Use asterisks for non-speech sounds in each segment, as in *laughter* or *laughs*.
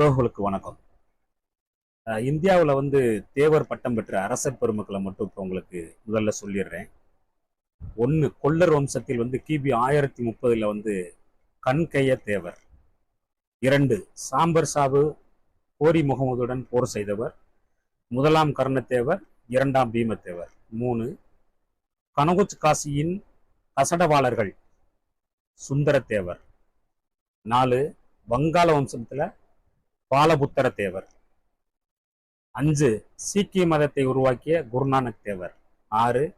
உறவுகளுக்கு வணக்கம். இந்தியாவில் வந்து தேவர் பட்டம் பெற்ற அரசர் பெருமக்களை மட்டும் இப்போ உங்களுக்கு முதல்ல சொல்லிடுறேன். ஒன்று கொல்லர் வம்சத்தில் வந்து கிபி ஆயிரத்தி முப்பதில் வந்து கண்கைய தேவர். இரண்டு சாம்பர் சாபு கோரி முகமதுடன் போர் செய்தவர். முதலாம் கர்ணத்தேவர் இரண்டாம் பீமத்தேவர். மூணு கனகுச் காசியின் கசடவாளர்கள் சுந்தரத்தேவர். நாலு வங்காள வம்சத்தில் பாலபுத்தர தேவர். அஞ்சு சீக்கிய மதத்தை உருவாக்கிய குருநானக் தேவர். ஆறு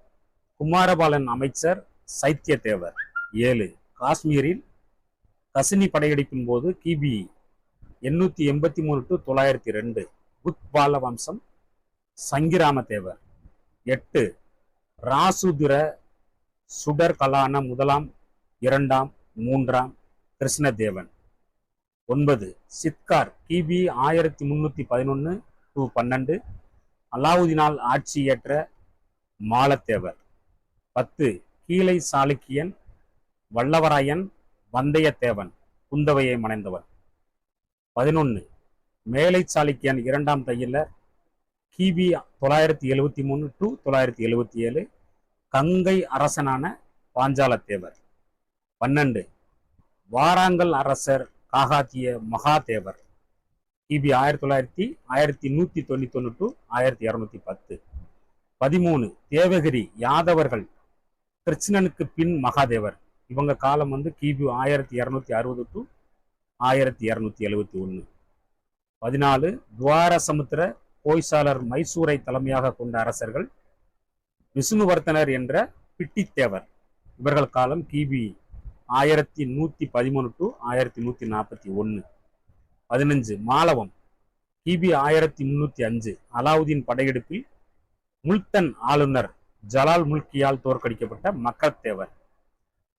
குமாரபாலன் அமைச்சர் சைத்திய தேவர். ஏழு காஷ்மீரில் கசினி படையெடுப்பின் போது கிபி எண்ணூத்தி எண்பத்தி மூணு டு தொள்ளாயிரத்தி ரெண்டு புத்பால வம்சம் சங்கிராம தேவர். எட்டு ராசுதிர சுடர் கலான முதலாம் இரண்டாம் மூன்றாம் கிருஷ்ணதேவன். ஒன்பது சித்கார் கிபி ஆயிரத்தி முந்நூற்றி பதினொன்று டு பன்னெண்டு. அலாவுதீனால் ஆட்சியேற்ற மாலத்தேவர். பத்து கீழை சாளுக்கியன் வல்லவராயன் வந்தயத்தேவன் குந்தவையை மணந்தவர். பதினொன்று மேலை சாளுக்கியன் இரண்டாம் தையிலர் கிபி தொள்ளாயிரத்தி எழுவத்தி மூணு டு தொள்ளாயிரத்தி எழுவத்தி ஏழு கங்கை அரசனான பாஞ்சாலத்தேவர். பன்னெண்டு வாராங்கல் அரசர் காகாத்திய மகாதேவர். கிபி ஆயிரத்தி தொள்ளாயிரத்தி ஆயிரத்தி நூத்தி தொண்ணூத்தி ஒன்று டு ஆயிரத்தி இரநூத்தி பத்து. பதிமூணு தேவகிரி யாதவர்கள் கிருஷ்ணனுக்கு பின் மகாதேவர். இவங்க காலம் வந்து கிபி ஆயிரத்தி இரநூத்தி அறுபது டு ஆயிரத்தி இரநூத்தி எழுவத்தி ஒன்று பதினாலு துவார சமுத்திர போய்சாலர் மைசூரை தலைமையாக கொண்ட அரசர்கள் விஷ்ணுவர்த்தனர் என்ற பிட்டித்தேவர். இவர்கள் காலம் கிபி ஆயிரத்தி நூற்றி பதிமூணு டு ஆயிரத்தி நூற்றி நாற்பத்தி ஒன்று பதினஞ்சு மாலவம். கிபி ஆயிரத்தி முந்நூற்றி அஞ்சு. அலாவுதீன் படையெடுப்பில் முல்தன் ஆளுநர் ஜலால் முல்கியால் தோற்கடிக்கப்பட்ட மக்கத்தேவர்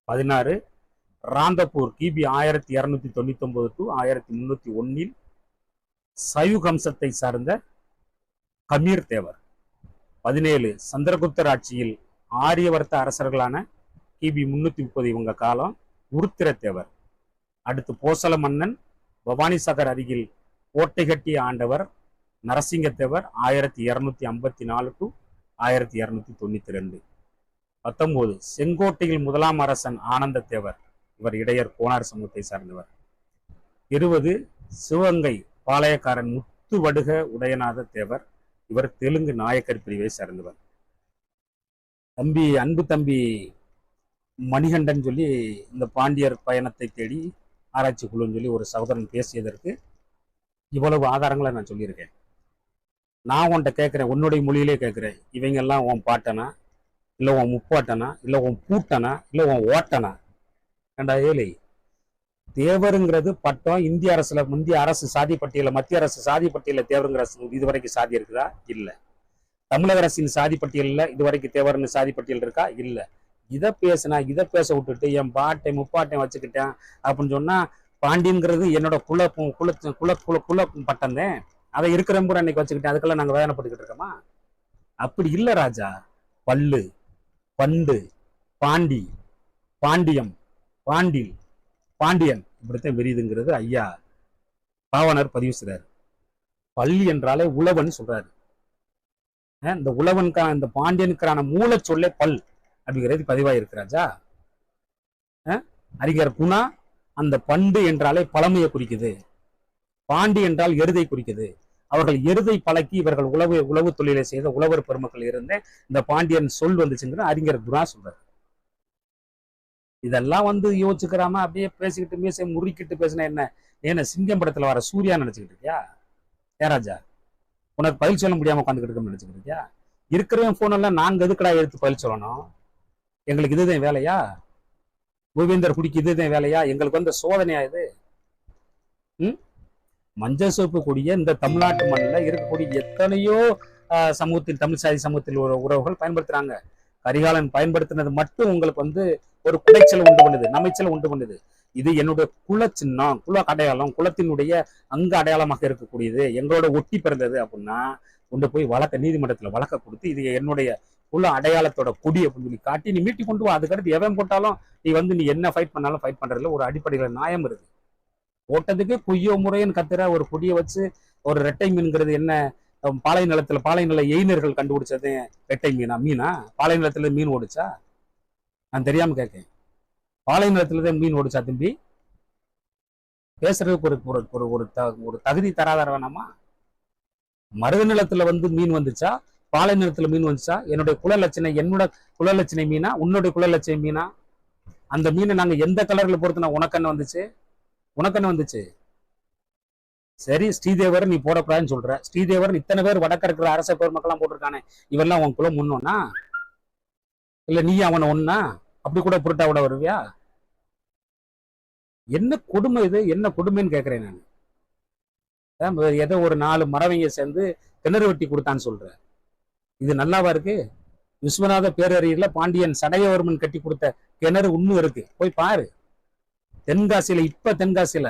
பதினாறு ராந்தப்பூர் கிபி ஆயிரத்தி இரநூத்தி தொண்ணூத்தி ஒன்பது டு ஆயிரத்தி முந்நூற்றி ஒன்னில் சயுகம்சத்தை சார்ந்த கமீர் தேவர் பதினேழு சந்திரகுப்தர் ஆட்சியில் ஆரியவர்த்த அரசர்களான கிபி முன்னூத்தி முப்பது இவங்க காலம். உருத்திரத்தேவர். அடுத்து போசல மன்னன் பவானிசாகர் அருகில் கோட்டை கட்டிய ஆண்டவர் நரசிங்கத்தேவர் ஆயிரத்தி இரநூத்தி ஐம்பத்தி நாலு டு ஆயிரத்தி இரநூத்தி தொண்ணூத்தி ரெண்டு. பத்தொன்பது செங்கோட்டையில் முதலாம் அரசன் ஆனந்தத்தேவர் இவர் இடையர் கோனார் சமூகத்தை சார்ந்தவர். இருபது சிவகங்கை பாளையக்காரன் முத்துவடுக உடையநாத தேவர் இவர் தெலுங்கு நாயக்கர் பிரிவை சார்ந்தவர். தம்பி அன்பு தம்பி மணிகண்டன் சொல்லி இந்த பாண்டியர் பயணத்தை தேடி ஆராய்ச்சி குழுன்னு சொல்லி ஒரு சகோதரன் பேசியதற்கு இவ்வளவு ஆதாரங்களை நான் சொல்லியிருக்கேன். நான் உன்கிட்ட கேட்குறேன் உன்னுடைய மொழியிலே கேட்குறேன். இவங்கெல்லாம் உன் பாட்டனா? இல்லை உன் முப்பாட்டனா? இல்லை உன் பூட்டனா? இல்லை உன் ஓட்டனா? ஏண்டா ஏழை? தேவருங்கிறது பட்டம் இந்திய அரசுல முந்திய அரசு சாதி பட்டியல மத்திய அரசு சாதி பட்டியல தேவருங்கிற இதுவரைக்கும் சாதி இருக்குதா? இல்லை. தமிழக அரசின் சாதி பட்டியலில் இதுவரைக்கும் தேவர்னு சாதி பட்டியல் இருக்கா? இல்லை. இதை பேசினா இதை பேச விட்டுட்டு என் பாட்டை முப்பாட்டை வச்சுக்கிட்டேன் அப்படின்னு சொன்னால் பாண்டியங்கிறது என்னோட குல குல குல குல குல பட்டம் தான். அதை இருக்கிற கூட அன்னைக்கு வச்சுக்கிட்டேன். அதுக்கெல்லாம் நாங்கள் வேதனைப்பட்டுக்கிட்டு இருக்கோமா? அப்படி இல்லை ராஜா. பல்லு பண்டு பாண்டி பாண்டியம் பாண்டில் பாண்டியன். இப்படித்தான் விரியுதுங்கிறது ஐயா பாவனர் பதிவு செய்கிறார் பள்ளி என்றாலே உழவன் சொல்றாரு. இந்த உழவனுக்கான இந்த பாண்டியனுக்கான மூல சொல்லே பல். அப்படிங்கிறது பதிவாயிருக்கிறாஜா அறிஞர் குணா அந்த பண்டு என்றாலே பழமையை குறிக்குது. பாண்டி என்றால் எருதை குறிக்குது. அவர்கள் எருதை பழக்கி இவர்கள் உழவு உழவு தொழிலை செய்த உழவர் பெருமக்கள் இருந்து இந்த பாண்டியன் சொல் வந்துச்சுங்கிற அறிஞர் குணா சொல்றாரு. இதெல்லாம் வந்து யோசிச்சுக்கிறாம அப்படியே பேசிக்கிட்டு மீசை முறுக்கிட்டு பேசினா என்ன? ஏன்னா சிங்கம் படத்துல வர சூர்யா நினைச்சுக்கிட்டு இருக்கியா? ஏராஜா உனக்கு பயில் சொல்ல முடியாம உட்காந்துக்கிட்டு இருக்கோம்னு நினைச்சுக்கிட்டு இருக்கியா? இருக்கிறவன் போன் எல்லாம் நாங்க எதுக்கடா எடுத்து பயில் சொல்லணும்? எங்களுக்கு இதுதான் வேலையா? பூவேந்தர் குடிக்கு இதுதான் வேலையா? எங்களுக்கு வந்து சோதனையா இது? ம்? மஞ்சள் சோப்பு கூடிய இந்த தமிழ்நாட்டு மண்ணில் இருக்கக்கூடிய எத்தனையோ சமூகத்தில் தமிழ் சாதி சமூகத்தில் உற உறவுகள் பயன்படுத்துறாங்க. கரிகாலன் பயன்படுத்தினது மட்டும் உங்களுக்கு வந்து ஒரு குடைச்சல் உண்டு பண்ணுது நமைச்சல் உண்டு பண்ணுது. இது என்னுடைய குல சின்னம் குல அடையாளம் குலத்தினுடைய அங்க அடையாளமாக இருக்கக்கூடியது. எங்களோட ஒட்டி பிறந்தது அப்படின்னா கொண்டு போய் வழக்க நீதிமன்றத்தில் வழக்க கொடுத்து இது என்னுடைய உள்ள அடையாளத்தோட கொடி அப்படின்னு சொல்லி காட்டி நீ மீட்டி கொண்டு வா. அதுக்கடுத்து எவன் போட்டாலும் நீ வந்து நீ என்ன ஃபைட் பண்ணாலும் ஃபைட் பண்றதுல ஒரு அடிப்படையில் நியாயம் இருக்கு. ஓட்டத்துக்கு குய்யோ முறைன்னு கத்துற ஒரு கொடியை வச்சு ஒரு ரெட்டை மீன்கிறது என்ன? பாலை நிலத்துல பாலை நில எயினர்கள் கண்டுபிடிச்சது ரெட்டை மீனா? மீனா? பாலை நிலத்துல மீன் ஓடிச்சா? நான் தெரியாம கேட்கேன் பாலை நிலத்துல தான் மீன் ஓடிச்சா தம்பி? பேசுறதுக்கு ஒரு ஒரு ஒரு ஒரு ஒரு தகுதி தராதர வேணாமா மருத நிலத்துல வந்து மீன் வந்துச்சா? பாலை நிறத்துல மீன் வந்துச்சா? என்னுடைய குலலட்சணை என்னோட குலலட்சணை மீனா? உன்னுடைய குலலட்சணை மீனா? அந்த மீனை நாங்க எந்த கலர்ல பொறுத்துனா உனக்கண்ணு வந்துச்சு? உனக்கண்ணு வந்துச்சு? சரி ஸ்ரீதேவர் நீ போடக்கூடாதுன்னு சொல்ற. ஸ்ரீதேவர் இத்தனை பேர் வடக்க இருக்கிற அரச பெருமக்கள்லாம் போட்டிருக்கானே. இவெல்லாம் உன் குலம் முன்னோன்னா இல்ல நீ அவனை ஒன்னா அப்படி கூட புரட்டா விட வருவியா? என்ன கொடுமை இது? என்ன கொடுமைன்னு கேக்குறேன் நான். ஏதோ ஒரு நாலு மரவங்க சேர்ந்து கிணறு வெட்டி கொடுத்தான்னு சொல்றேன் இது நல்லாவா இருக்கு? விஸ்வநாத பேரறியில பாண்டியன் சடையவர்மன் கட்டி கொடுத்த கிணறு இன்னும் இருக்கு. போய் பாரு. தென்காசியில இப்ப தென்காசியில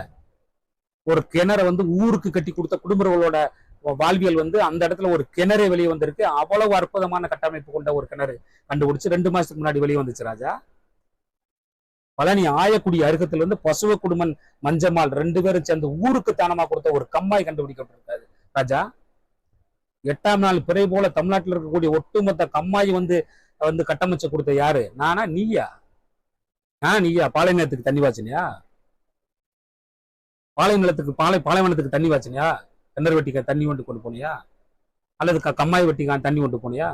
ஒரு கிணறை வந்து ஊருக்கு கட்டி கொடுத்த குடும்பங்களோட வாழ்வியல் வந்து அந்த இடத்துல ஒரு கிணறே வெளியே வந்திருக்கு. அவ்வளவு அற்புதமான கட்டமைப்பு கொண்ட ஒரு கிணறு கண்டுபிடிச்சு ரெண்டு மாசத்துக்கு முன்னாடி வெளியே வந்துச்சு ராஜா. பழனி ஆயக்குடி அருகத்துல இருந்து பசுவ குடும்பன் மஞ்சம்மாள் ரெண்டு பேரும் சேர்ந்து ஊருக்கு தானமா கொடுத்த ஒரு கம்மாய் கண்டுபிடிக்கப்பட்டிருக்காரு. ராஜா எட்டாம் நாள் பிறை போல தமிழ்நாட்டில் இருக்கக்கூடிய ஒட்டுமொத்த கம்மாய் வந்து வந்து கட்டமைச்சு கொடுத்த யாரு? நானா நீயா? நான் நீயா? பாலைநிலத்துக்கு தண்ணி வாச்சினியா பாலைநிலத்துக்கு பாலை பாலைவனத்துக்கு தண்ணி வாச்சினியா கிணறு வெட்டிக்க தண்ணி கொண்டு கொண்டு போனியா? அல்லது க- கம்மாய் வெட்டிக்கான் தண்ணி கொண்டு போனியா?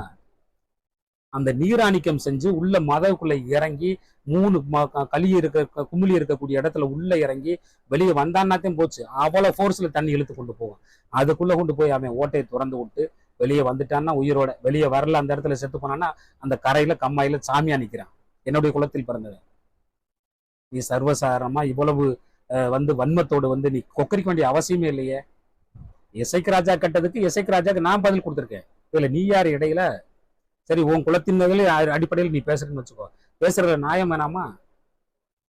அந்த நீராணிக்கம் செஞ்சு உள்ள மதவுக்குள்ள இறங்கி மூணு க- களி இருக்க குமிழி இருக்கக்கூடிய இடத்துல உள்ள இறங்கி வெளியே வந்தான்னாத்தையும் போச்சு. அவ்வளோ ஃபோர்ஸில் தண்ணி இழுத்து கொண்டு போகும் அதுக்குள்ளே கொண்டு போய் அவன் ஓட்டையை திறந்து விட்டு வெளியே வந்துட்டான்னா உயிரோட. வெளியே வரல அந்த இடத்துல செத்து போனான்னா அந்த கரையில் கம்மாயில் சாமியா நிற்கிறான் என்னுடைய குலத்தில் பிறந்தவன். நீ சர்வசாரணமாக இவ்வளவு வந்து வன்மத்தோடு வந்து நீ கொக்கரிக்க வேண்டிய அவசியமே இல்லையே. இசைக்கு ராஜா கட்டதுக்கு இசைக்கு ராஜாக்கு நான் பதில் கொடுத்துருக்கேன். இதுல நீ யார் இடையில? சரி உன் குலத்தின் முதலே அடிப்படையில் நீ பேசுறேன்னு வச்சுக்கோ. பேசுறதுல நியாயம் வேணாமா?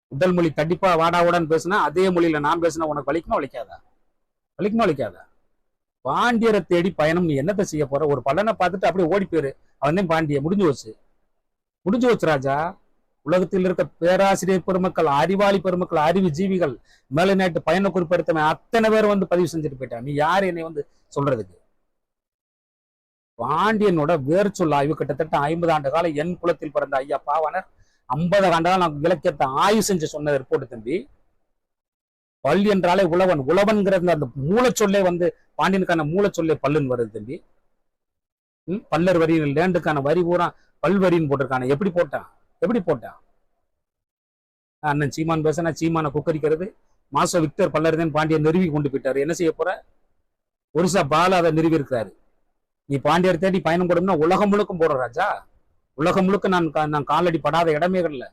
உடல் மொழி கண்டிப்பா வாடாவுடான்னு பேசுனா அதே மொழியில நான் பேசினா உனக்கு வலிக்குமா வலிக்காதா? வலிக்குமா வலிக்காதா? பாண்டியரை தேடி பயணம் நீ என்னத்தை செய்ய போற? ஒரு பலனை பார்த்துட்டு அப்படியே ஓடி போயிரு. அவன் பாண்டிய முடிஞ்சு வச்சு முடிஞ்சு வச்சு ராஜா. உலகத்தில் இருக்க பேராசிரியர் பெருமக்கள் அறிவாளி பெருமக்கள் அறிவு ஜீவிகள் மேலை நாட்டு பயண குறிப்பெடுத்தவன் அத்தனை பேர் வந்து பதிவு செஞ்சுட்டு போயிட்டான். நீ யார் என்னை வந்து சொல்றதுக்கு? பாண்டியனோட வேர் சொல் ஆய்வு கிட்டத்தட்ட ஐம்பது ஆண்டு காலம் என் குலத்தில் பிறந்த ஐயா பாவனர் ஐம்பது ஆண்டாக நான் இலக்கியத்தை ஆய்வு செஞ்சு சொன்ன ரிப்போர்ட் தம்பி. பல் என்றாலே உழவன். உழவன்கிற அந்த மூலச்சொல்லே வந்து பாண்டியனுக்கான மூலச்சொல்லே பல்லுன்னு வருது தம்பி. ம், பல்லர் வரி லேண்டுக்கான வரி பூரா பல்வரின்னு போட்டிருக்கான. எப்படி போட்டான்? எப்படி போட்டான்? அண்ணன் சீமான் பேசினா சீமானை குக்கரிக்கிறது. மாச விக்டர் பல்லர்தேன் பாண்டியன் நிறுவி கொண்டு போயிட்டாரு. என்ன செய்ய போற? ஒரிசா பாலா அதை நிறுவி இருக்கிறாரு நீ பாண்டியர் தேடி பயணம் போடும்னா உலகம் முழுக்கும் போடுற ராஜா. உலகம் முழுக்க நான் கா- நான் காலடி படாத இடமே இல்லை.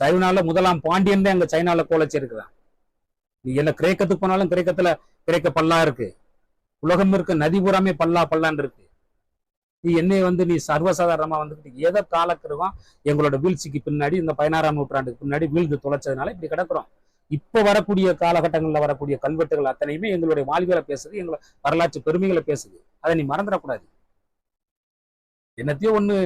சைனால முதலாம் பாண்டியன் தான் எங்க சைனால கோலச்சிருக்கிறான். நீ எல்லாம் கிரேக்கத்துக்கு போனாலும் கிரேக்கத்துல கிரேக்க பல்லா இருக்கு. உலகம் இருக்க நதி பூராமே பல்லா பல்லான்னு இருக்கு. நீ என்னை வந்து நீ சர்வசாதாரணமா வந்துக்கிட்டு ஏதோ காலக்கிருவம் எங்களோட வீழ்ச்சிக்கு பின்னாடி இந்த பதினாறாம் நூற்றாண்டுக்கு பின்னாடி வீழ்ந்து தொலைச்சதுனால இப்படி கிடக்குறோம். இப்ப வரக்கூடிய காலகட்டங்கள்ல வரக்கூடிய கல்வெட்டுகள் அத்தனையுமே எங்களுடைய வாழ்வியலை பேசுது எங்களை வரலாற்று பெருமைகளை பேசுது. அதை நீ மறந்துடக்கூடாது. என்னத்தையும் ஒன்று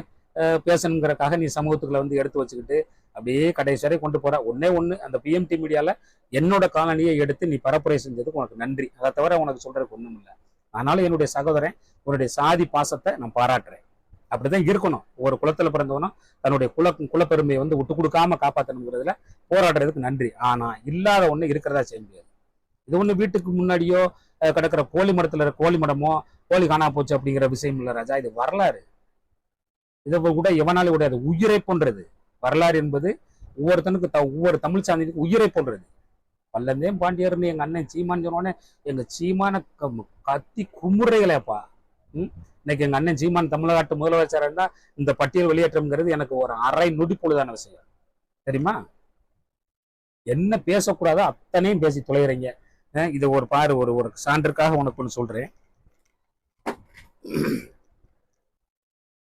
பேசணுங்கிறக்காக நீ சமூகத்துக்குள்ள வந்து எடுத்து வச்சுக்கிட்டு அப்படியே கடைசி வரை கொண்டு போற. ஒன்னே ஒன்று அந்த பிஎம்டி மீடியாவில் என்னோட காலனியை எடுத்து நீ பரப்புரை செஞ்சதுக்கு உனக்கு நன்றி. அதை தவிர உனக்கு சொல்றதுக்கு ஒன்றும் இல்லை. அதனால என்னுடைய சகோதரன் உன்னுடைய சாதி பாசத்தை நான் பாராட்டுறேன். அப்படிதான் இருக்கணும். ஒரு குலத்துல பிறந்தவனும் தன்னுடைய குல குலப்பெருமையை வந்து விட்டு கொடுக்காம காப்பாற்றணுங்கிறதுல போராடுறதுக்கு நன்றி. ஆனா இல்லாத ஒண்ணு இருக்கிறதா செய்ய முடியாது. இது ஒண்ணு வீட்டுக்கு முன்னாடியோ கிடக்கிற கோழி மடத்தில் இருக்கிற கோழி மடமோ கோழி காணா போச்சு அப்படிங்கிற விஷயம் இல்ல ராஜா. இது வரலாறு. இதை கூட எவனாலும் உடையாது உயிரை போன்றது. வரலாறு என்பது ஒவ்வொருத்தனுக்கு த- ஒவ்வொரு தமிழ் சாந்திக்கு உயிரை போன்றது. பல்லந்தேன் பாண்டியர்னு எங்க அண்ணன் சீமான்னு சொன்னோடனே எங்க சீமான க- கத்தி குமுறைகளேப்பா ம்? இன்னைக்கு எங்க அண்ணன் சீமான் தமிழ்நாட்டு முதலமைச்சராக இருந்தா இந்த பட்டியல் வெளியேற்றம்ங்கிறது எனக்கு ஒரு அரை நொடி பொழுதான விஷயம். தெரியுமா? என்ன பேசக்கூடாதோ அத்தனையும் பேசி தொலைகிறீங்க இதை ஒரு பாரு ஒரு ஒரு சான்றுக்காக உனக்கு ஒன்று சொல்கிறேன்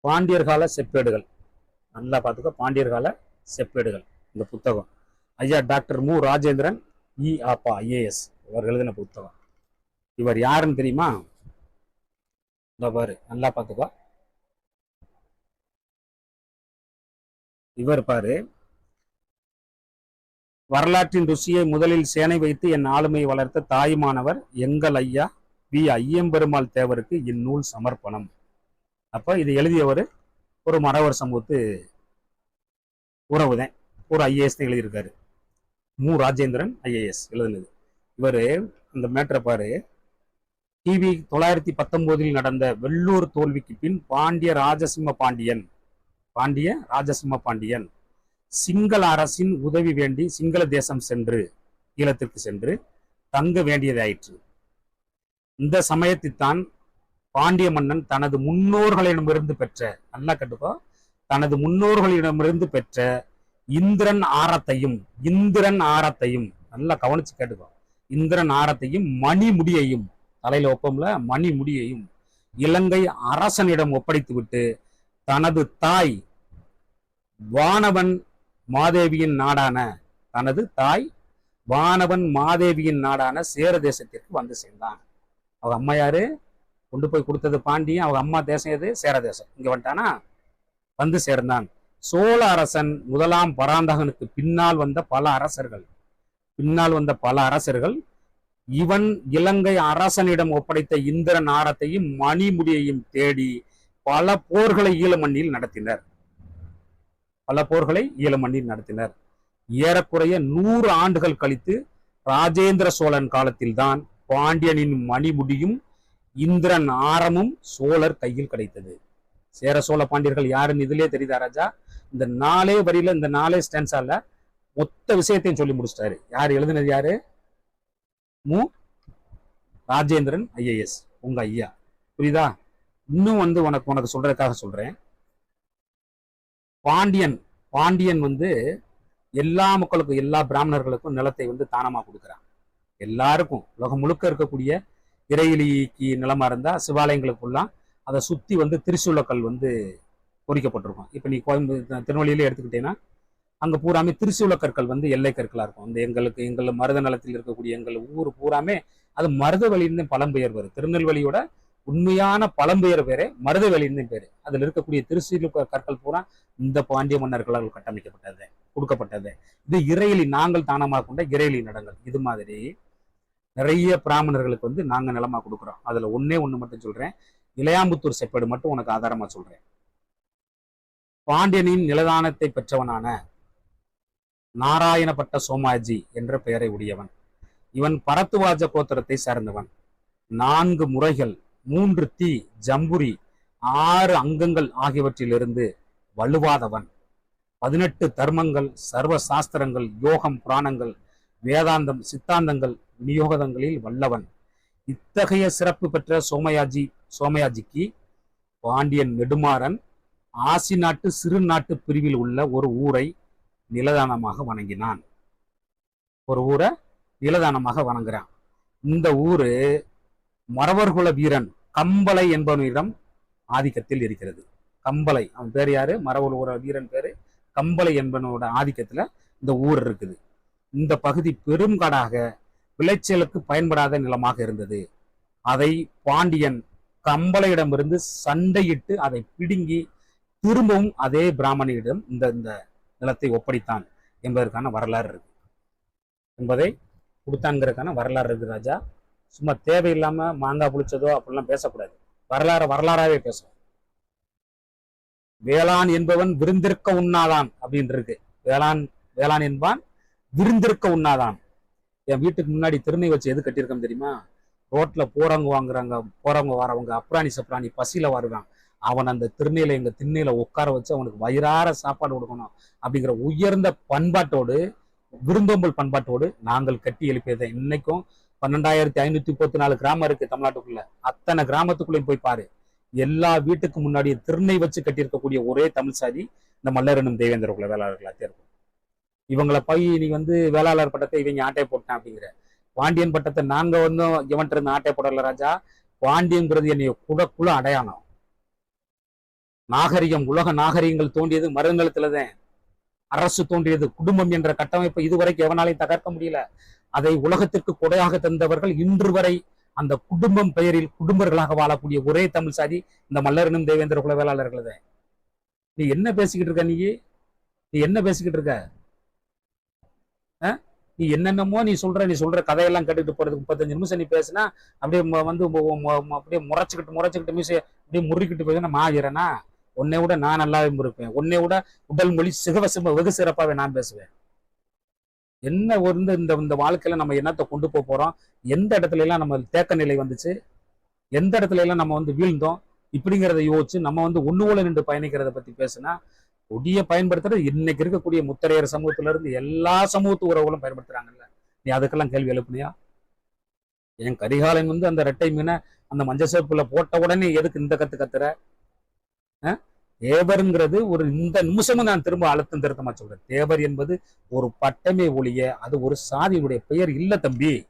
பாண்டியர் கால செப்பேடுகள். நல்லா பார்த்துக்கோ பாண்டியர் கால செப்பேடுகள் இந்த புத்தகம். ஐயா டாக்டர் மு. ராஜேந்திரன் இ. ஆப்பா ஐஏஎஸ் இவர் எழுதின புத்தகம். இவர் யாருன்னு தெரியுமா? இந்த பாரு நல்லா பார்த்துக்கோ. இவர் பாரு வரலாற்றின் ருசியை முதலில் சேனை வைத்து என் ஆளுமையை வளர்த்த தாயுமானவர் எங்கள் ஐயா வி. ஐயம்பெருமாள் தேவருக்கு இந்நூல் சமர்ப்பணம். அப்போ இது எழுதியவர் ஒரு மறவர் சமூகத்து உறவுதான். ஒரு ஐஏஎஸ் எழுதியிருக்காரு. மு. ராஜேந்திரன் ஐஏஎஸ் எழுதுனது. இவர் அந்த மேட்டரை பாரு. கிபி தொள்ளாயிரத்தி பத்தொன்பதில் நடந்த வெள்ளூர் தோல்விக்கு பின் பாண்டிய ராஜசிம்ம பாண்டியன். பாண்டிய ராஜசிம்ம பாண்டியன். சிங்கள அரசின் உதவி வேண்டி சிங்கள தேசம் சென்று ஈழத்திற்கு சென்று தங்க வேண்டியதாயிற்று. இந்த சமயத்தில்தான் பாண்டிய மன்னன் தனது முன்னோர்களிடமிருந்து பெற்ற நல்லா கட்டுக்கோ தனது முன்னோர்களிடமிருந்து பெற்ற இந்திரன் ஆரத்தையும் இந்திரன் ஆரத்தையும் நல்லா கவனிச்சு கேட்டுக்கோ இந்திரன் ஆரத்தையும் மணி முடியையும் தலையில ஒப்பம்ல மணிமுடியையும் இலங்கை அரசனிடம் ஒப்படைத்து விட்டு தனது தாய் வானவன் மாதேவியின் நாடான தனது தாய் வானவன் மாதேவியின் நாடான சேர தேசத்திற்கு வந்து சேர்ந்தான். அவங்க அம்மா யாரு? கொண்டு போய் கொடுத்தது பாண்டியன் அவங்க அம்மா தேசம் எது? சேர தேசம். இங்க வந்துட்டானா? வந்து சேர்ந்தான். சோழ அரசன் முதலாம் பராந்தகனுக்கு பின்னால் வந்த பல அரசர்கள். பின்னால் வந்த பல அரசர்கள். இவன் இலங்கை அரசனிடம் ஒப்படைத்த இந்திர நாரத்தையும் மணிமுடியையும் தேடி பல போர்களை ஈழமண்ணில் நடத்தினர். பல போர்களை ஈழமண்ணில் நடத்தினர். ஏறக்குறைய நூறு ஆண்டுகள் கழித்து ராஜேந்திர சோழன் காலத்தில்தான் பாண்டியனின் மணிமுடியும் இந்திரன் ஆரமும் சோழர் கையில் கிடைத்தது. சேர சோழ பாண்டியர்கள் யாருன்னு இதுலயே தெரியுதா ராஜா? இந்த நாலே வரியில இந்த நாலே ஸ்டான்ஸால மொத்த விஷயத்தையும் சொல்லி முடிச்சிட்டாரு. யார் எழுதினது யாரு? மு. ராஜேந்திரன் ஐஏஎஸ் உங்க ஐயா. புரியுதா? இன்னும் வந்து உனக்கு உனக்கு சொல்றதுக்காக சொல்றேன். பாண்டியன் பாண்டியன் வந்து எல்லா மக்களுக்கும் எல்லா பிராமணர்களுக்கும் நிலத்தை வந்து தானமா கொடுக்குறான். எல்லாருக்கும் உலகம் முழுக்க இருக்கக்கூடிய இறையிலிக்கு நிலமா இருந்தா சிவாலயங்களுக்குள்ளாம் அதை சுத்தி வந்து திருசூலக்கல் வந்து பொறிக்கப்பட்டிருக்கும். இப்போ நீ கோயம்புத்தூர் திருநெல்வேலியில எடுத்துக்கிட்டேன்னா அங்கே பூராமே திரிசூல கற்கள் வந்து எல்லை கற்களாக இருக்கும். அந்த எங்களுக்கு எங்கள் மருத நிலத்தில் இருக்கக்கூடிய எங்கள் ஊர் பூராமே அது மருத வழியிலிருந்து பழம்பெயர் வரும். திருநெல்வேலியோட உண்மையான பழம்பெயர் பேரே மருதவெளின்னு பேரு. அதுல இருக்கக்கூடிய திருசூல கற்கள் பூரா இந்த பாண்டிய மன்னர்களால் கட்டமைக்கப்பட்டது கொடுக்கப்பட்டது. இது இறையிலி நாங்கள் தானமாக கொண்ட இறையிலி நடங்கள். இது மாதிரி நிறைய பிராமணர்களுக்கு வந்து நாங்க நிலமா கொடுக்குறோம். அதுல ஒன்னே ஒண்ணு மட்டும் சொல்றேன். இளையாம்புத்தூர் செப்பேடு மட்டும் உனக்கு ஆதாரமா சொல்றேன். பாண்டியனின் நிலதானத்தை பெற்றவனான நாராயணப்பட்ட சோமாஜி என்ற பெயரை உடையவன். இவன் பரத்துவாஜ கோத்திரத்தை சேர்ந்தவன். நான்கு முறைகள் மூன்று தீ ஜம்புரி ஆறு அங்கங்கள் ஆகியவற்றிலிருந்து வலுவாதவன். பதினெட்டு தர்மங்கள் சர்வ சாஸ்திரங்கள் யோகம் புராணங்கள் வேதாந்தம் சித்தாந்தங்கள் விநியோகங்களில் வல்லவன். இத்தகைய சிறப்பு பெற்ற சோமயாஜி சோமயாஜிக்கு பாண்டியன் நெடுமாறன் ஆசி நாட்டு சிறு நாட்டு பிரிவில் உள்ள ஒரு ஊரை நிலதானமாக வணங்கினான். ஒரு ஊரை நிலதானமாக வணங்குறான். இந்த ஊரு மறவர்குல வீரன் கம்பளை என்பவனிடம் ஆதிக்கத்தில் இருக்கிறது. கம்பளை அவன் பேர் யாரு? மரவர்குல வீரன் பேரு. கம்பளை என்பவனோட ஆதிக்கத்துல இந்த ஊர் இருக்குது. இந்த பகுதி பெருங்காடாக விளைச்சலுக்கு பயன்படாத நிலமாக இருந்தது. அதை பாண்டியன் கம்பளையிடமிருந்து சண்டையிட்டு அதை பிடுங்கி திரும்பவும் அதே பிராமணியிடம் இந்த இந்த நிலத்தை ஒப்படைத்தான் என்பதற்கான வரலாறு இருக்கு. என்பதை கொடுத்தாங்கிறதுக்கான வரலாறு இருக்கு ராஜா. சும்மா தேவையில்லாம மாங்காய் புளிச்சதோ அப்படிலாம் பேசக்கூடாது. வரலாறு வரலாறாவே பேசும் வேளாண் என்பவன் விருந்திருக்க உண்ணாதான் அப்படின்னு இருக்கு வேளாண் வேளாண் என்பான் விருந்திருக்க உண்ணாதான். என் வீட்டுக்கு முன்னாடி திருநை வச்சு எது கட்டியிருக்கோம் தெரியுமா? ரோட்ல போறவங்க வாங்குறாங்க போறவங்க வரவங்க அப்ராணி சப்ராணி பசியில வருவான். அவன் அந்த திருநீல எங்க திண்ணையில உட்கார வச்சு அவனுக்கு வயிறார சாப்பாடு கொடுக்கணும் அப்படிங்கிற உயர்ந்த பண்பாட்டோடு விருந்தோம்பல் பண்பாட்டோடு நாங்கள் கட்டி எழுப்பியதை இன்னைக்கும் பன்னெண்டாயிரத்தி ஐநூத்தி முப்பத்தி நாலு கிராமம் இருக்கு தமிழ்நாட்டுக்குள்ள. அத்தனை கிராமத்துக்குள்ளேயும் போய் பாரு. எல்லா வீட்டுக்கு முன்னாடி திருநை வச்சு கட்டியிருக்கக்கூடிய ஒரே தமிழ் சாதி இந்த மல்லரனும் தேவேந்திர குல வேளாளர்களாக இருக்கும். இவங்களை போய் நீ வந்து வேளாளர் பட்டத்தை இவங்க ஆட்டை போட்டேன் அப்படிங்கிற. பாண்டியன் பட்டத்தை நாங்க வந்து இவன்ட்டு இருந்து ஆட்டை போடல ராஜா. பாண்டியங்கிறது என்னைய குடக்குள்ள அடையாளம். நாகரிகம் உலக நாகரிகங்கள் தோன்றியது மருங்கலத்துலதான் அரசு தோன்றியது குடும்பம் என்ற கட்டமைப்பை இதுவரைக்கும் எவனாலையும் தகர்க்க முடியல. அதை உலகத்திற்கு கொடையாக தந்தவர்கள் இன்று வரை அந்த குடும்பம் பெயரில் குடும்பர்களாக வாழக்கூடிய ஒரே தமிழ் சாதி இந்த மல்லரனும் தேவேந்திர குல வேளாளர்கள் தான் நீ என்ன பேசிக்கிட்டு இருக்க நீ நீ என்ன பேசிக்கிட்டு இருக்க? அஹ்? நீ என்னென்னமோ நீ சொல்ற நீ சொல்ற கதையெல்லாம் கேட்டுட்டு போறதுக்கு முப்பத்தஞ்சு நிமிஷம் நீ பேசினா அப்படியே வந்து அப்படியே முறைச்சுக்கிட்டு முறைச்சிக்கிட்டு மீசை அப்படியே முறுக்கிட்டு போய் நான் ஆகிறேனா உன்னை விட நான் நல்லாவே இருப்பேன் உன்னை விட உடல் மொழி சிகவசம் வெகு சிறப்பாகவே நான் பேசுவேன். என்ன ஒரு இந்த இந்த இந்த வாழ்க்கையில நம்ம என்னத்தை கொண்டு போக போறோம்? எந்த இடத்துல எல்லாம் நம்ம தேக்க நிலை வந்துச்சு? எந்த இடத்துல எல்லாம் நம்ம வந்து வீழ்ந்தோம்? இப்படிங்கிறத யோசிச்சு நம்ம வந்து ஒண்ணுவோல நின்று பயணிக்கிறத பத்தி பேசுனா கொடிய பயன்படுத்துறது இன்னைக்கு இருக்கக்கூடிய முத்தரையர் சமூகத்துல இருந்து எல்லா சமூகத்து உறவுகளும் பயன்படுத்துறாங்கல்ல. நீ அதுக்கெல்லாம் கேள்வி எழுப்புனியா? என் கரிகாலன் வந்து அந்த ரெட்டை மீனை அந்த மஞ்சள் சேப்புல போட்ட உடனே எதுக்கு இந்த கத்து கத்துற? தேவருங்கிறது ஒரு இந்த நிமிஷமும் நான் திரும்ப அழுத்தம் திருத்தமா சொல்றேன். தேவர் என்பது ஒரு பட்டமே ஒழிய அது ஒரு சாதியினுடைய பெயர் இல்ல தம்பி.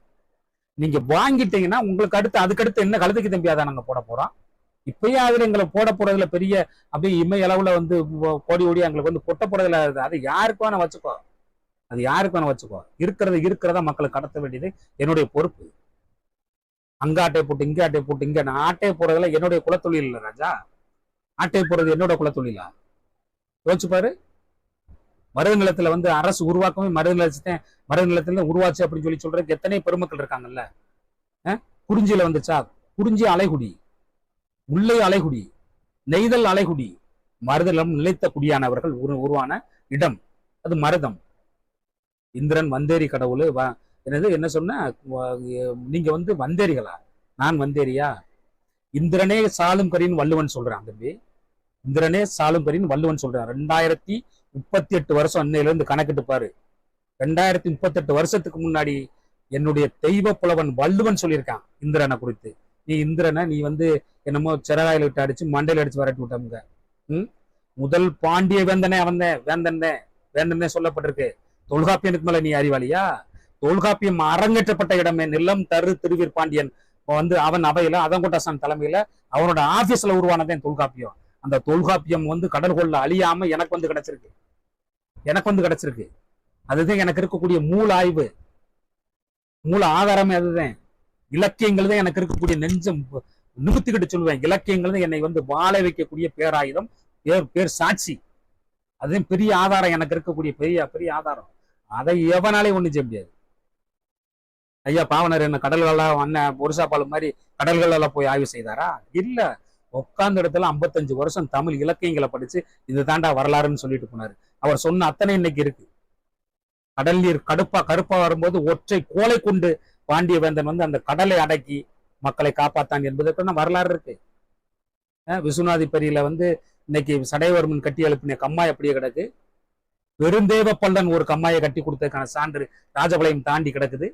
நீங்க வாங்கிட்டீங்கன்னா உங்களுக்கு அடுத்து அதுக்கடுத்து என்ன கழுதுக்கு தம்பி அதை நாங்க போட போறோம். இப்பயே அதுல எங்களை போட போறதுல பெரிய அப்படியே இமை அளவுல வந்து கோடி ஓடி எங்களுக்கு வந்து கொட்ட போறதுல அது- யாருக்கு வேணா வச்சுக்கோ. அது யாருக்கு வேணா வச்சுக்கோ. இருக்கிறது இருக்கிறதா மக்களுக்கு கடத்த வேண்டியது என்னுடைய பொறுப்பு. அங்க ஆட்டை போட்டு இங்க ஆட்டை போட்டு இங்க நான் ஆட்டை போறதுல என்னுடைய குலத்தொழில் இல்லை ராஜா. ஆட்டை போடுறது என்னோட குலத்தொழிலா? யோசிச்சு பாரு. மருத நிலத்துல வந்து அரசு உருவாக்கமே மருத நிலத்தை மருத நிலத்துல உருவாச்சு அப்படின்னு சொல்லி சொல்றதுக்கு எத்தனை பெருமக்கள் இருக்காங்கல்ல? குறிஞ்சியில வந்துச்சா? குறிஞ்சி அலைகுடி. முல்லை அலைகுடி. நெய்தல் அலைகுடி. மருதலம் நிலைத்த குடியானவர்கள் உரு- உருவான இடம். அது மருதம். இந்திரன் வந்தேரி கடவுள் வ- என்னது என்ன சொன்ன நீங்க வந்து வந்தேரிகளா? நான் வந்தேரியா? இந்திரனே சாலும் கரின்னு வள்ளுவன் சொல்றான் தம்பி. இந்திரனே சாலும் வள்ளுவன் சொல்றான் ரெண்டாயிரத்தி முப்பத்தி எட்டு வருஷம் அன்னையில இருந்து கணக்கிட்டு பாரு ரெண்டாயிரத்தி முப்பத்தி எட்டு வருஷத்துக்கு முன்னாடி என்னுடைய தெய்வ புலவன் வள்ளுவன் சொல்லியிருக்கான் இந்திரனை குறித்து. நீ இந்திரனை நீ வந்து என்னமோ சிறகாயில் விட்டு அடிச்சு மண்டையில் அடிச்சு விரட்டி விட்டவங்க. ம்? முதல் பாண்டிய வேந்தனே அவன் வேந்தன் வேந்தனே சொல்லப்பட்டிருக்கு. தொல்காப்பியனுக்கு மேல நீ அறிவாளியா? தொல்காப்பியம் அரங்கேற்றப்பட்ட இடமே நிலம் தரு திருவீர் பாண்டியன். வந்து அவன் அவையில அதங்கோட்டாசான் தலைமையில அவனோட ஆபீஸ்ல உருவானதே தொல்காப்பியம். அந்த தொல்காப்பியம் வந்து கடல் கொள்ள அழியாம எனக்கு வந்து கிடைச்சிருக்கு. எனக்கு வந்து கிடைச்சிருக்கு. அதுதான் எனக்கு இருக்கக்கூடிய மூல ஆய்வு. மூல ஆதாரமே அதுதான். இலக்கியங்கள் தான் எனக்கு இருக்கக்கூடிய நெஞ்சம். நிமித்திக்கிட்டு சொல்லுவேன் இலக்கியங்கள் தான் என்னை வந்து வாழ வைக்கக்கூடிய பேராயுதம் பேர் பேர் சாட்சி. அதுதான் பெரிய ஆதாரம் எனக்கு இருக்கக்கூடிய பெரிய பெரிய ஆதாரம். அதை எவனாலே ஒன்றும் செய்ய முடியாது. ஐயா பாவனர் என்ன கடல்களெல்லாம் அண்ணன் ஒரிசா பாலம் மாதிரி கடல்களெல்லாம் போய் ஆய்வு செய்தாரா? இல்லை. உட்கார்ந்த இடத்துல 55 வருஷம் தமிழ் இலக்கியங்களை படிச்சு இது தாண்டா வரலாறுன்னு சொல்லிட்டு போனாரு. அவர் சொன்ன அத்தனை இன்னைக்கு இருக்கு. கடல் நீர் கடுப்பா கருப்பா வரும்போது ஒற்றை கோலை கொண்டு பாண்டிய வேந்தன் வந்து அந்த கடலை அடக்கி மக்களை காப்பாத்தான் என்பதற்கான வரலாறு இருக்கு. அஹ் பெரியில வந்து இன்னைக்கு சடைவர்மன் கட்டி எழுப்பின கம்மாய் அப்படியே கிடக்கு. பெருந்தேவ பல்லன் ஒரு கம்மாயை கட்டி கொடுத்ததுக்கான சான்று ராஜபாளையம் தாண்டி கிடக்குது.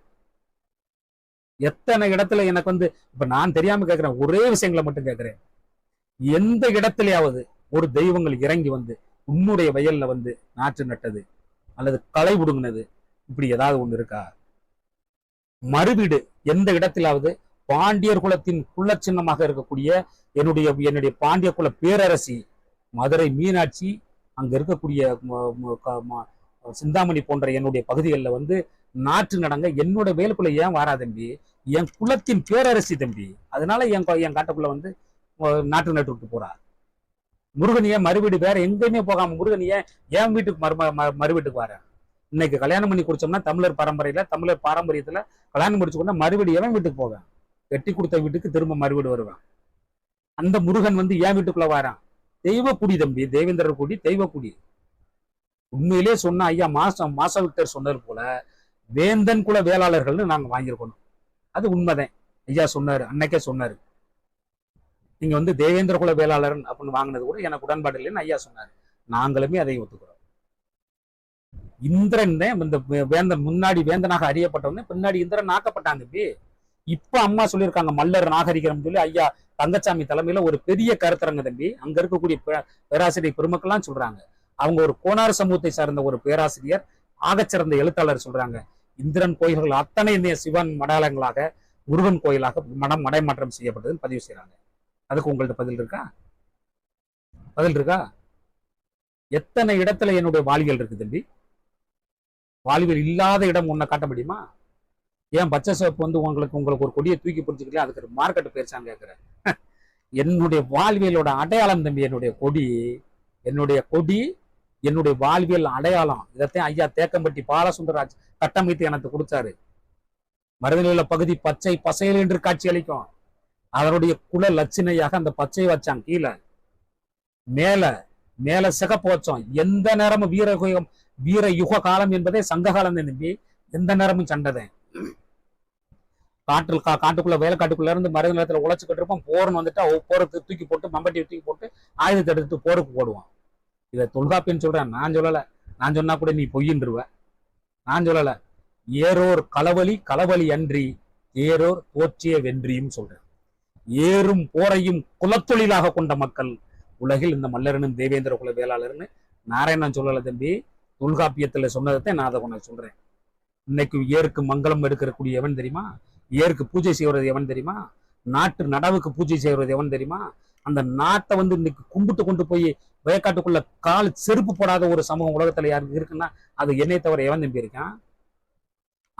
எத்தனை இடத்துல எனக்கு வந்து இப்ப நான் தெரியாம கேட்கிறேன் ஒரே விஷயங்களை மட்டும் கேட்கிறேன் எந்த இடத்திலேயாவது ஒரு தெய்வங்கள் இறங்கி வந்து உன்னுடைய வயல்ல வந்து நாற்று நட்டது அல்லது களை உடுங்கினது இப்படி ஏதாவது ஒண்ணு இருக்கா? மறுவீடு எந்த இடத்திலாவது பாண்டியர் குலத்தின் குல சின்னமாக இருக்கக்கூடிய என்னுடைய என்னுடைய பாண்டிய குல பேரரசி மதுரை மீனாட்சி அங்க இருக்கக்கூடிய சிந்தாமணி போன்ற என்னுடைய பகுதிகளில் வந்து நாற்று நடங்க என்னோட வேலுக்குள்ள ஏன் வாரா தம்பி? என் குலத்தின் பேரரசி தம்பி. அதனால என் என் காட்டுக்குள்ள வந்து நாட்டு விட்டு போறா. முருகனிய மறுவீடு வேற எங்கேயுமே போகாம முருகனிய என் வீட்டுக்கு மறு ம- வர? இன்னைக்கு கல்யாணம் பண்ணி குடிச்சோம்னா தமிழர் பரம்பரையில தமிழர் பாரம்பரியத்துல கல்யாணம் முடிச்சு மறுவீடு எவன் வீட்டுக்கு போவேன் கட்டி கொடுத்த வீட்டுக்கு திரும்ப மறுவீடு வருவேன் அந்த முருகன் வந்து என் வீட்டுக்குள்ள வாரான். குடி தம்பி தேவேந்திரர் குடி தெய்வக்குடி. உண்மையிலே சொன்ன ஐயா மாசம் மாச விக்டர் சொன்னது போல வேந்தன் குல வேளாளர்கள்னு நாங்க வாங்கியிருக்கணும். அது உண்மைதான். ஐயா சொன்னாரு அன்னைக்கே சொன்னாரு. நீங்க வந்து தேவேந்திர குல வேளாளர் அப்படின்னு வாங்கினது கூட எனக்கு உடன்பாடு இல்லைன்னு ஐயா சொன்னார். நாங்களுமே அதை ஒத்துக்கிறோம். இந்திரன் தான் இந்த வேந்தன் முன்னாடி வேந்தனாக அறியப்பட்டவனே பின்னாடி இந்திரன் ஆக்கப்பட்டாங்க இப்படி. இப்ப அம்மா சொல்லியிருக்காங்க மல்லர் நாகரிகம் சொல்லி ஐயா தங்கச்சாமி தலைமையில ஒரு பெரிய கருத்தரங்க தம்பி. அங்க இருக்கக்கூடிய பே- பேராசிரியர் பெருமக்கள்லாம் சொல்றாங்க. அவங்க ஒரு கோனார் சமூகத்தை சார்ந்த ஒரு பேராசிரியர் ஆகச்சிறந்த எழுத்தாளர் சொல்றாங்க. இந்திரன் கோயில்கள் அத்தனை இந்த சிவன் மடாலங்களாக முருகன் கோயிலாக மடம் மடைமாற்றம் செய்யப்பட்டதுன்னு பதிவு செய்யறாங்க அதுக்கு உங்கள்ட்ட பதில் இருக்கா? பதில் இருக்கா? எத்தனை இடத்துல என்னுடைய வாழ்வியல் இருக்கு தம்பி? வாழ்வியல் இல்லாத இடம் உன்னை காட்ட முடியுமா? ஏன் பச்சை சிவப்பு வந்து உங்களுக்கு உங்களுக்கு ஒரு கொடியை தூக்கி பிடிச்சிக்கலாம் அதுக்கு ஒரு மார்க்கெட் பேருச்சான்னு கேட்குறேன். *laughs* என்னுடைய வாழ்வியலோட அடையாளம் தம்பி என்னுடைய கொடி என்னுடைய கொடி என்னுடைய வாழ்வியல் அடையாளம். இதைத்தான் ஐயா தேக்கம்பட்டி பாலசுந்தரராஜ் கட்டமைத்து எனக்கு கொடுத்தாரு. மருதநில பகுதி பச்சை பசையல் என்று காட்சி அளிக்கும். அதனுடைய குல லட்சணையாக அந்த பச்சை வச்சான். கீழே. மேல. மேல சிகப்பு வச்சோம். எந்த நேரமும் வீர யுகம் வீர யுக காலம் என்பதே சங்க காலம் தான் எந்த நேரமும் சண்டைதான் காட்டில் கா காட்டுக்குள்ள வேலைக்காட்டுக்குள்ள இருந்து மருத நிலத்துல உழைச்சிக்கிட்டு இருப்போம். போர்னு வந்துட்டா ஒவ்வொரு போருக்கு தூக்கி போட்டு மம்பட்டி தூக்கி போட்டு ஆயுதத்தை எடுத்து போருக்கு போடுவான் இதை தொல்காப்பின்னு சொல்றேன் நான் சொல்லல. நான் சொன்னா கூட நீ பொய்யின்றுவ. நான் சொல்லல. ஏரோர் களவழி களவழி அன்றி ஏரோர் போற்றிய வென்றியும் சொல்றேன். ஏறும் போரையும் குலத்தொழிலாக கொண்ட மக்கள். உலகில் இந்த மல்லரனும் தேவேந்திர குல வேளாளர்னு நாராயணன் சொல்லல தம்பி. தொல்காப்பியத்துல சொன்னதை நான் அதை உனக்கு சொல்றேன். இன்னைக்கு ஏருக்கு மங்களம் எடுக்கக்கூடிய எவன் தெரியுமா? ஏருக்கு பூஜை செய்வது எவன் தெரியுமா? நாட்டு நடவுக்கு பூஜை செய்வது எவன் தெரியுமா? அந்த நாட்டை வந்து இன்னைக்கு கும்பிட்டு கொண்டு போய் வயக்காட்டுக்குள்ள கால் செருப்பு போடாத ஒரு சமூகம் உலகத்துல யாருக்கு இருக்குன்னா அது என்னை தவிர எவன் தம்பி இருக்கான்?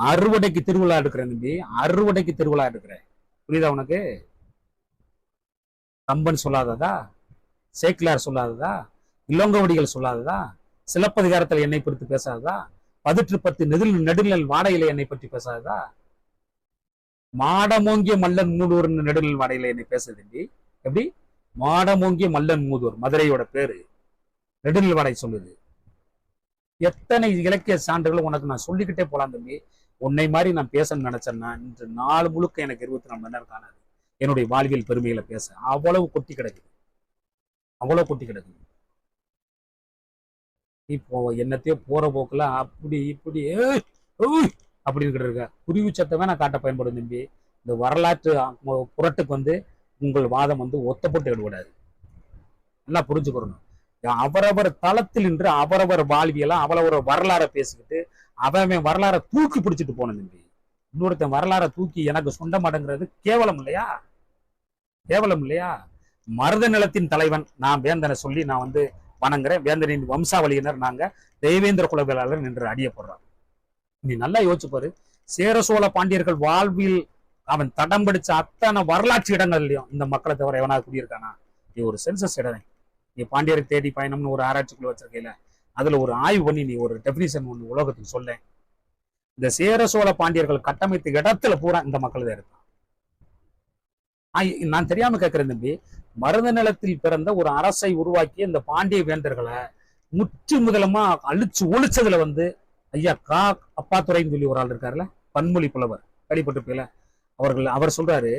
அறுவடைக்கு திருவிழா எடுக்கிறேன் தம்பி. அறுவடைக்கு திருவிழா எடுக்கிறேன். புரியுதா உனக்கு? கம்பன் சொல்லாததா? சேக்கிலார் சொல்லாததா? இளங்கோவடிகள் சொல்லாததா? சிலப்பதிகாரத்தில் என்னை குறித்து பேசாததா? பதிற்று பத்து நெதில் நெடுநிழல் வாடையில என்னை பற்றி பேசாததா? மாடமோங்கிய மல்லன் மூதூர் நெடுநிழல் வாடையில என்னை பேசுதுண்டி. எப்படி? மாடமோங்கிய மல்லன் மூதூர் மதுரையோட பேரு. நெடுநில் வாடை சொல்லுது. எத்தனை இலக்கிய சான்றுகள் உனக்கு நான் சொல்லிக்கிட்டே போலாம் தம்பி. உன்னை மாதிரி நான் பேசணும்னு நினைச்சேன்னா இன்று நாள் முழுக்க எனக்கு இருபத்தி நாலு மணி நேரம் காணாது. என்னுடைய வாழ்வியல் பெருமைகளை பேச. அவ்வளவு கொட்டி கிடக்குது. அவ்வளவு கொட்டி கிடக்குது. இப்போ என்னத்தையோ போற போக்குல அப்படி இப்படி அப்படின்னு இருக்க. குருவி சத்தமே நான் காட்ட பயன்படும் தம்பி. இந்த வரலாற்று புரட்டுக்கு வந்து உங்கள் வாதம் வந்து ஒத்தப்பட்டு விடக்கூடாது நல்லா புரிஞ்சுக்கிறணும் அவரவர் தளத்தில் நின்று அவரவர் வாழ்வியெல்லாம் அவரவர் வரலாறை பேசிக்கிட்டு அவன் வரலாறை தூக்கி பிடிச்சிட்டு போன தம்பி. இன்னொருத்தன் வரலாறை தூக்கி எனக்கு சொந்த மாட்டேங்கிறது கேவலம் இல்லையா? கேவலம் இல்லையா? மருத நிலத்தின் தலைவன் நான் வேந்தனை சொல்லி நான் வந்து வணங்குறேன். வேந்தனின் வம்சாவளியினர் நாங்க தெய்வேந்திர குலவேளாளர் என்று அடியப்படுறோம். நீ நல்லா யோசிச்சு பாரு. சேர சோழ பாண்டியர்கள் வாழ்வில் அவன் தடம் பிடிச்ச அத்தனை வரலாற்று இடங்கள்லயும் இந்த மக்களை தவிர எவனாவது குடியிருக்கானா? நீ ஒரு சென்சஸ் இடமே நீ பாண்டியரை தேடி பயணம்னு ஒரு ஆராய்ச்சிக்குள்ள வச்சிருக்கையில அதுல ஒரு ஆய்வு பண்ணி நீ ஒரு டெபினிஷன் ஒன்று உலகத்துக்கு சொல்ல இந்த சேர சோழ பாண்டியர்கள் கட்டமைத்த இடத்துல பூரா இந்த மக்கள் தான் இருக்கான் நான் தெரியாம கேட்கிறேன் தம்பி. மருத நிலத்தில் பிறந்த ஒரு அரசை உருவாக்கிய இந்த பாண்டிய வேந்தர்களை முற்று முதலமா அழிச்சு ஒழிச்சதுல வந்து ஐயா கா அப்பாத்துறைன்னு சொல்லி ஒரு ஆள் இருக்காருல்ல பன்மொழி புலவர் கேள்விப்பட்டிருப்பீல அவர்கள் அவர் சொல்றாரு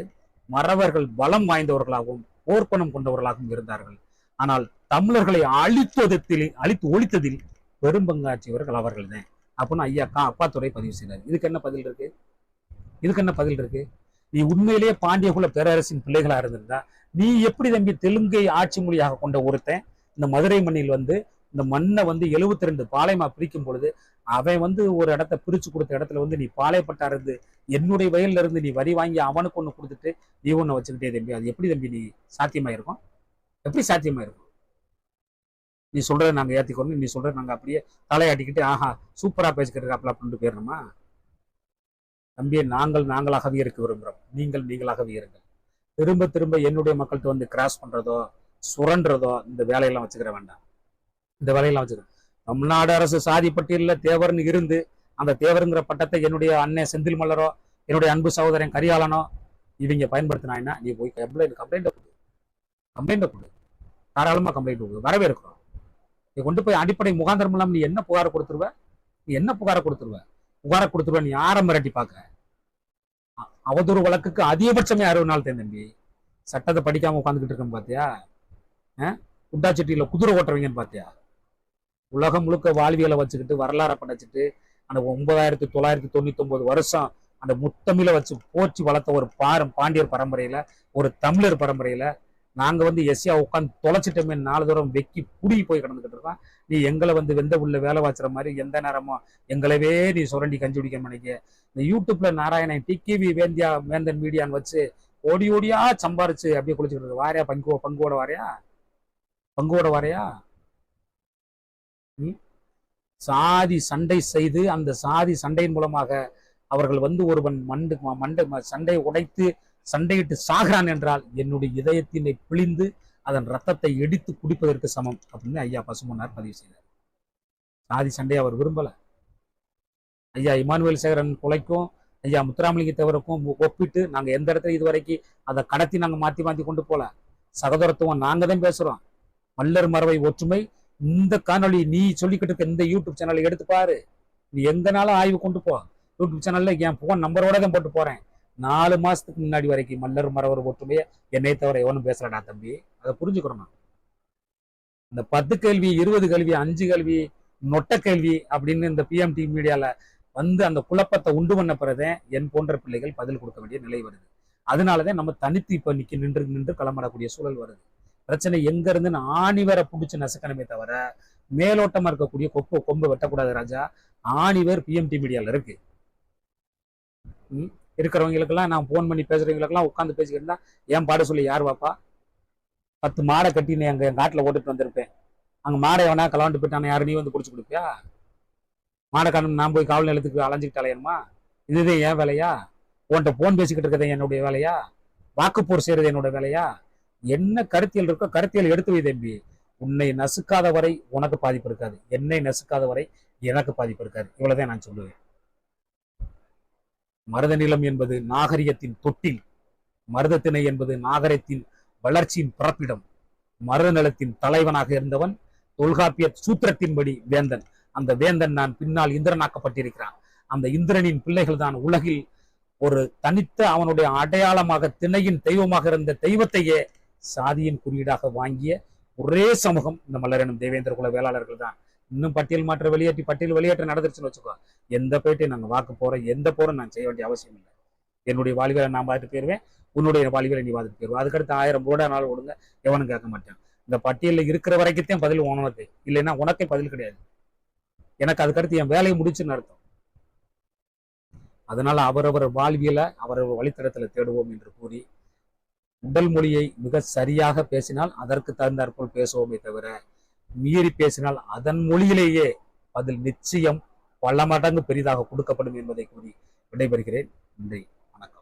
மறவர்கள் பலம் வாய்ந்தவர்களாகவும் போர்ப்பணம் கொண்டவர்களாகவும் இருந்தார்கள். ஆனால் தமிழர்களை அழித்துவதத்தில் அழித்து ஒழித்ததில் பெரும்பங்காற்றியவர்கள் அவர்கள் தான் அப்படின்னு ஐயா கா அப்பாத்துறை பதிவு செய்தார். இதுக்கு என்ன பதில் இருக்கு? இதுக்கு என்ன பதில் இருக்கு? நீ உண்மையிலேயே பாண்டியகுல பேரரசின் பிள்ளைகளா இருந்திருந்தா நீ எப்படி தம்பி தெலுங்கை ஆட்சி மொழியாக கொண்ட ஒருத்தன் இந்த மதுரை மண்ணில் வந்து இந்த மண்ணை வந்து 72 ரெண்டு பாளையமா பிரிக்கும் பொழுது அவன் வந்து ஒரு இடத்த பிரிச்சு கொடுத்த இடத்துல வந்து நீ பாளையப்பட்டா இருந்து என்னுடைய வயல்ல இருந்து நீ வரி வாங்கி அவனுக்கு ஒண்ணு கொடுத்துட்டு நீ ஒண்ணு வச்சுக்கிட்டே தம்பி. அது எப்படி தம்பி நீ சாத்தியமா இருக்கும் எப்படி சாத்தியமா இருக்கும் நீ சொல்ற நாங்க ஏத்திக்கணும் நீ சொல்ற நாங்க அப்படியே தலையாட்டிக்கிட்டு ஆஹா சூப்பரா பேசிக்கிட்டு இருக்காப்ல அப்படின்ட்டு போயிடணுமா? தம்பியை நாங்கள் நாங்களாகவே இருக்க விரும்புகிறோம் நீங்கள் நீங்களாகவே இருங்கள். திரும்ப திரும்ப என்னுடைய மக்கள்கிட்ட வந்து கிராஸ் பண்ணுறதோ சுரண்டுறதோ இந்த வேலையெல்லாம் வச்சுக்கிற வேண்டாம். இந்த வேலையெல்லாம் வச்சுக்கிறோம் தமிழ்நாடு அரசு சாதி பட்டியலில் தேவர்னு இருந்து அந்த தேவருங்கிற பட்டத்தை என்னுடைய அண்ணன் செந்தில் மலரோ என்னுடைய அன்பு சகோதரன் கரியாளனோ இவங்க பயன்படுத்தினாங்கன்னா நீ போய் கம்ப்ளைண்ட் கம்ப்ளைண்ட்டை கொடு. கம்ப்ளைண்ட்டை கொடு. தாராளமா கம்ப்ளைண்ட் கொடு. வரவேற்கிறோம். நீ கொண்டு போய் அடிப்படை முகாந்திரம் இல்லாமல் நீ என்ன புகார் கொடுத்துருவ? நீ என்ன புகாரை கொடுத்துருவ? புகாரை கொடுத்துருவ நீ யாரை மிரட்டி பார்க்க அவதூறு வழக்குக்கு அதிகபட்சமே அறுபது நாள் தேன் தம்பி. சட்டத்தை படிக்காம உட்காந்துக்கிட்டு இருக்கேன் பாத்தியா? குண்டாச்சட்டியில குதிரை ஓட்டுறவங்கன்னு பாத்தியா? உலகம் முழுக்க வாழ்வியலை வச்சுக்கிட்டு வரலாறை படைச்சிட்டு அந்த ஒன்பதாயிரத்தி தொள்ளாயிரத்தி தொண்ணூத்தி ஒன்பது வருஷம் அந்த முத்தமிழை வச்சு போற்றி வளர்த்த ஒரு பாரம் பாண்டியர் பரம்பரையில ஒரு தமிழர் பரம்பரையில நாங்கள் வந்து எஸ்யா உட்காந்து தொலைச்சிட்டோமே நாலு தூரம் வெக்கி புடுங்கி போய் கிடந்துக்கிட்டு இருக்கோம். நீ எங்களை வந்து வெந்த உள்ள வேலை வாச்சுற மாதிரி எந்த நேரமும் எங்களவே நீ சுரண்டி கஞ்சி குடிக்க மாட்டேங்க. இந்த யூடியூப்ல நாராயணன் டிகிவி வேந்தியா வேந்தன் மீடியான்னு வச்சு ஓடி ஓடியா சம்பாரிச்சு அப்படியே குளிச்சுக்கிட்டு இருக்கு. வாரியா? பங்கு பங்கோட வாரியா? பங்கோட வாரியா? ம்? சாதி சண்டை செய்து அந்த சாதி சண்டையின் மூலமாக அவர்கள் வந்து ஒருவன் மண்டு மண்டை சண்டை உடைத்து சண்டையிட்டு சாகிறான் என்றால் என்னுடைய இதயத்தினை பிழிந்து அதன் ரத்தத்தை எடுத்து குடிப்பதற்கு சமம் அப்படின்னு ஐயா பசுமன்னார் பதிவு செய்தார். சாதி சண்டையை அவர் விரும்பல. ஐயா இமானுவேல் சேகரன் கொலைக்கும் ஐயா முத்துராமலிங்க தேவருக்கும் ஒப்பிட்டு நாங்க எந்த இடத்துல இது வரைக்கும் அதை கடத்தி நாங்க மாத்தி மாத்தி கொண்டு போல. சகோதரத்துவம் நாங்க தான் பேசுறோம். மல்லர் மரபை ஒற்றுமை இந்த காணொலி நீ சொல்லிக்கிட்டு இருக்க இந்த யூடியூப் சேனலை எடுத்து பாரு. நீ எங்கனாலும் ஆய்வு கொண்டு போ. யூடியூப் சேனல்ல என் போன் நம்பரோட தான் போட்டு போறேன். நாலு மாசத்துக்கு முன்னாடி வரைக்கும் மல்லர் மரவர் ஒற்றுமையை என்னை தவிர எவனும் பேசலடா தம்பி. அதை புரிஞ்சுக்கிறோம் இந்த பத்து கேள்வி இருபது கேள்வி அஞ்சு கேள்வி நொட்ட கேள்வி அப்படின்னு இந்த பிஎம்டி மீடியால வந்து அந்த குழப்பத்தை உண்டு பண்ண பிறதான் என் போன்ற பிள்ளைகள் பதில் கொடுக்க வேண்டிய நிலை வருது. அதனாலதான் நம்ம தனித்து இப்ப நிக்க நின்று நின்று களமாடக்கூடிய சூழல் வருது. பிரச்சனை எங்க இருந்து ஆணி வேற புடிச்சு நசுக்கணுமே தவிர மேலோட்டமா இருக்கக்கூடிய கொப்பு கொம்பு வெட்டக்கூடாது ராஜா. ஆணிவேர் பிஎம்டி மீடியால இருக்கு. இருக்கிறவங்களுக்கெல்லாம் நான் ஃபோன் பண்ணி பேசுகிறவங்களுக்கெல்லாம் உட்காந்து பேசிக்கிட்டு இருந்தால் ஏன் பாட சொல்லி யார் வாப்பா பத்து மாடை கட்டி நீ அங்கே என் காட்டில் ஓட்டுட்டு வந்திருப்பேன். அங்கே மாடை எவனா கலாண்டு போயிட்டான யாரும் நீ வந்து பிடிச்சி கொடுப்பியா? மாடை காணும் நான் போய் காவல் நிலத்துக்கு அலைஞ்சிக்கிட்டு அலையணுமா? இதுதான் என் வேலையா? உன்கிட்ட ஃபோன் பேசிக்கிட்டு இருக்கிறது என்னுடைய வேலையா? வாக்குப்போர் செய்கிறது என்னோட வேலையா? என்ன கருத்தியல் இருக்கோ கருத்தியல் எடுத்து வை தம்பி. உன்னை நசுக்காத வரை உனக்கு பாதிப்பு இருக்காது. என்னை நசுக்காத வரை எனக்கு பாதிப்பு இருக்காது. இவ்வளோதான் நான் சொல்லுவேன். மருத நிலம் என்பது நாகரிகத்தின் தொட்டில். மருதத்திணை என்பது நாகரிகத்தின் வளர்ச்சியின் பிறப்பிடம். மருத நிலத்தின் தலைவனாக இருந்தவன் தொல்காப்பிய சூத்திரத்தின்படி வேந்தன். அந்த வேந்தன் நான் பின்னால் இந்திரனாக்கப்பட்டிருக்கிறான். அந்த இந்திரனின் பிள்ளைகள் தான் உலகில் ஒரு தனித்த அவனுடைய அடையாளமாக திணையின் தெய்வமாக இருந்த தெய்வத்தையே சாதியின் குறியீடாக வாங்கிய ஒரே சமூகம் இந்த மலரனும் தேவேந்திர குல வேளாளர்கள் தான். இன்னும் பட்டியல் மாற்ற வெளியேற்றி பட்டியல் வெளியேற்ற நடந்துருச்சுன்னு வச்சுக்கோ. எந்த போயிட்டு நாங்கள் வாக்கு போகிறோம் எந்த போகிறோம் நான் செய்ய வேண்டிய அவசியம் இல்லை. என்னுடைய வாழ்வியலை நான் பார்த்துட்டு போயிருவேன் உன்னுடைய வாழ்வியலை நீ பார்த்துட்டு போயிருவேன் அதுக்கடுத்து ஆயிரம் கூட நாள் கொடுங்க எவனும் கேட்க மாட்டேன். இந்த பட்டியலில் இருக்கிற வரைக்கும் பதில் உணவது இல்லைன்னா உனக்கே பதில் கிடையாது. எனக்கு அதுக்கடுத்து என் வேலையை முடிச்சுன்னு அர்த்தம். அதனால அவரவர் வாழ்வியலை அவரவர் வழித்தடத்துல தேடுவோம் என்று கூறி உடல் மொழியை மிக சரியாக பேசினால் அதற்கு தகுந்தாற்போல் பேசுவோமே தவிர மீறி பேசினால் அதன் மொழியிலேயே பதில் நிச்சயம் பல மடங்கு பெரிதாக கொடுக்கப்படும் என்பதை கூறி விடைபெறுகிறேன். நன்றி வணக்கம்.